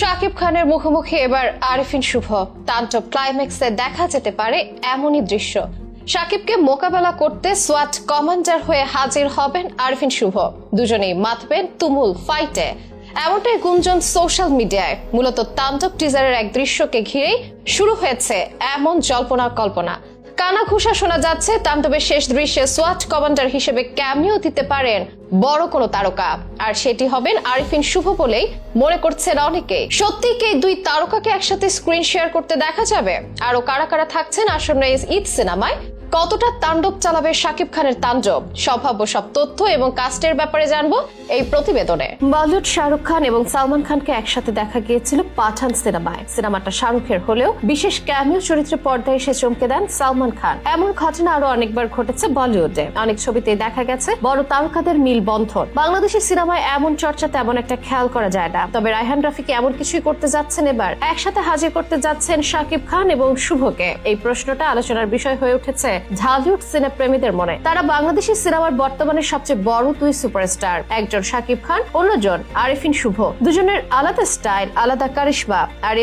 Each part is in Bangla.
শাকিব খানের মুখোমুখি এবার আরিফিন শুভ। তান্ডব ক্লাইম্যাক্সে দেখা যেতে পারে এমনই দৃশ্য। শাকিবকে মোকাবেলা করতে সোয়াট কমান্ডার হয়ে হাজির হবেন আরিফিন শুভ। দুজনেই মাতবেন তুমুল ফাইটে এমনটাই গুঞ্জন সোশ্যাল মিডিয়ায় মূলত তান্ডব টিজারের এক দৃশ্যকে ঘিরেই শুরু হয়েছে এমন জল্পনা কল্পনা। কানা খুশা শোনা যাচ্ছে তাণ্ডবের শেষ দৃশ্যে সোয়াট কমান্ডার হিসেবে ক্যামিও দিতে পারেন বড় কোনো তারকা। আর সেটি হবেন আরিফিন শুভ বলেই মনে করছেন অনেকে। সত্যি কি দুই তারকাকে একসাথে স্ক্রিন শেয়ার করতে দেখা যাবে? আরও কারা কারা থাকছেন আসন্ন ঈদ সিনেমায়? কতটা তাণ্ডব চালাবে শাকিব খানের তাণ্ডব? সম্ভাব্য সব তথ্য এবং কাস্টের ব্যাপারে জানব এই প্রতিবেদনে। বলিউড শাহরুখ খান এবং সালমান খানকে একসাথে দেখা গিয়েছিল পাঠান সিনেমায়। সিনেমাটা শাহরুখের হলেও বিশেষ ক্যামিও চরিত্রে পর্দায় এসে চমকে দেন সালমান খান। এমন ঘটনা আরও অনেকবার ঘটেছে বলিউডে। অনেক ছবিতে দেখা গেছে বড় তারকাদের মিল বন্ধন। বাংলাদেশের সিনেমায় এমন চর্চা তেমন একটা খেয়াল করা যায় না। তবে রায়হান রাফিকে এমন কিছুই করতে যাচ্ছেন এবার। একসাথে হাজির করতে যাচ্ছেন শাকিব খান এবং শুভকে। এই প্রশ্নটা আলোচনার বিষয় হয়ে উঠেছে। সিনে প্রেমীদের মনে। তারা বাংলাদেশি সিনেমার বর্তমানে সবচেয়ে বড় দুই সুপারস্টার। একজন শাকিব খান, অন্যজন আরিফিন শুভ। দুজনের আলাদা স্টাইল, আলাদা কারিশমা। আর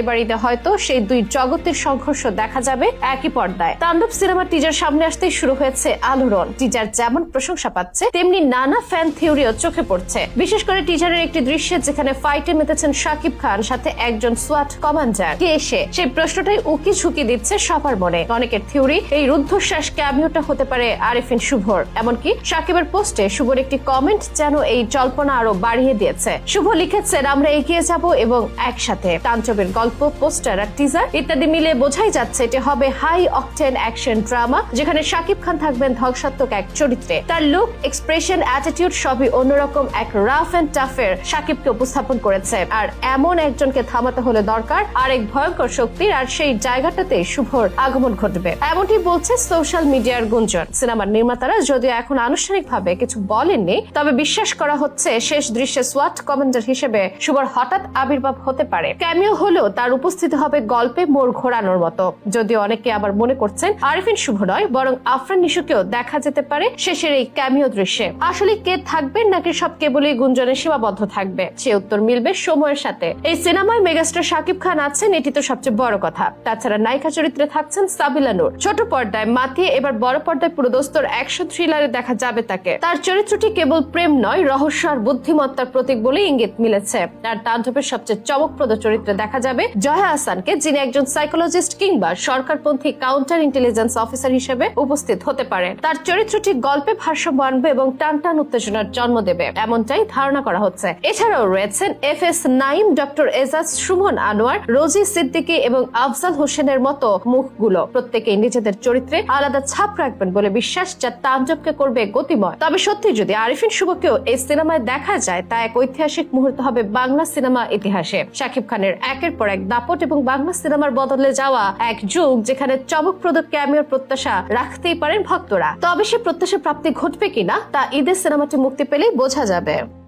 হয়তো সেই দুই জগতের সংঘর্ষ দেখা যাবে একই পর্দায়। তাণ্ডব সিনেমার টিজার সামনে আসতেই শুরু হয়েছে আলোড়ন। টিজার যেমন প্রশংসা পাচ্ছে, তেমনি নানা ফ্যান থিওরিও চোখে পড়ছে। বিশেষ করে টিজারের একটি দৃশ্যে যেখানে ফাইটে মেতেছেন শাকিব খান, সাথে একজন সোয়াট কমান্ডার কে এসে সেই প্রশ্নটাই উকি ঝুঁকি দিচ্ছে সবার মনে। অনেকের থিওরি এই রুদ্ধশ্বাস ক্যামিওটা হতে পারে আরিফিন শুভর। এমনকি সাকিবের পোস্টে শুভর একটি কমেন্ট যেন এই জল্পনা আরও বাড়িয়ে দিয়েছে। শুভ লিখেছেন আমরা এগিয়ে যাব এবং একসাথে। তাঞ্চবের গল্প, পোস্টার আর টিজার ইত্যাদি মিলে বোঝাই যাচ্ছে এটি হবে হাই অকটেন অ্যাকশন ড্রামা যেখানে শাকিব খান থাকবেন ধ্বংসাত্মক এক চরিত্রে। তার লুক এক্সপ্রেশন অ্যাটিটিউড সবই অন্যরকম এক রাফ এন্ড টাফের সাকিবকে উপস্থাপন করেছে। আর এমন একজনকে থামাতে হলে দরকার আরেক ভয়ঙ্কর শক্তির, আর সেই জায়গাটাতে শুভর আগমন ঘটবে। এমনটি বলছে সোশ্যাল মিডিয়ার গুঞ্জন। সিনেমার নির্মাতারা যদিও এখন আনুষ্ঠানিকভাবে কিছু বলেননি, তবে বিশ্বাস করা হচ্ছে শেষ দৃশ্যে সোয়াট কমান্ডার হিসেবে শুভর হঠাৎ আবির্ভাব হতে পারে। ক্যামিও হলেও তার উপস্থিতি হবে গল্পে মোড় ঘোরানোর মতো। যদিও অনেকে আবার মনে করছেন আরিফিন শুভ নয়, বরং আফরান নিশুকেও দেখা যেতে পারে শেষের এই ক্যামিও দৃশ্যে। আসলে কে থাকবেন নাকি সব কেবলই গুঞ্জনে সীমাবদ্ধ থাকবে, সে উত্তর মিলবে সময়ের সাথে। এই সিনেমায় মেগাস্টার শাকিব খান আছেন, এটি তো সবচেয়ে বড় কথা। তাছাড়া নায়িকা চরিত্রে থাকছেন সাবিলা নূর। ছোট পর্দায় মাতিয়ে এবার বড় পর্দায় পুরোদস্তর অ্যাকশন থ্রিলারে দেখা যাবে তাকে। তার চরিত্রটি কেবল প্রেম নয়, রহস্য আর বুদ্ধিমত্তার প্রতীক বলে ইঙ্গিত মিলেছে। আর তাণ্ডবের সবচেয়ে চমকপ্রদ চরিত্রে দেখা যাবে জয়া আসানকে যিনি একজন সাইকোলজিস্ট কিংবা সরকারপন্থী কাউন্টার ইন্টেলিজেন্স অফিসার হিসেবে উপস্থিত হতে পারেন তার চরিত্রটি গল্পে ভারসাম্য আনবে এবং টান টান উত্তেজনার জন্ম দেবে, এমনটাই ধারণা করা হচ্ছে। এছাড়াও রয়েছেন F S Naim, doctor Ejaz, Suman Anwar, Rosy Siddiqui এবং আফজাল হোসেনের মতো মুখগুলো। প্রত্যেকেই নিজেদের চরিত্রে আলাদা ছাপ রাখবেন বলে বিশ্বাস যা তাণ্ডবকে করবে গতিময়। তবে সত্যি যদি আরিফিন শুভকেও এই সিনেমায় দেখা যায়, তা এক ঐতিহাসিক মুহূর্ত হবে বাংলা সিনেমা ইতিহাসে। শাকিব খানের একের পর এক দাপট এবং বাংলা সিনেমার বদলে যাওয়া এক যুগ যেখানে চমকপ্রদ ক্যামিওর প্রত্যাশা রাখতেই পারেন ভক্তরা। তবে সে প্রত্যাশা প্রাপ্তি ঘটবে কিনা, তা ঈদের সিনেমাটি মুক্তি পেলেই বোঝা যাবে।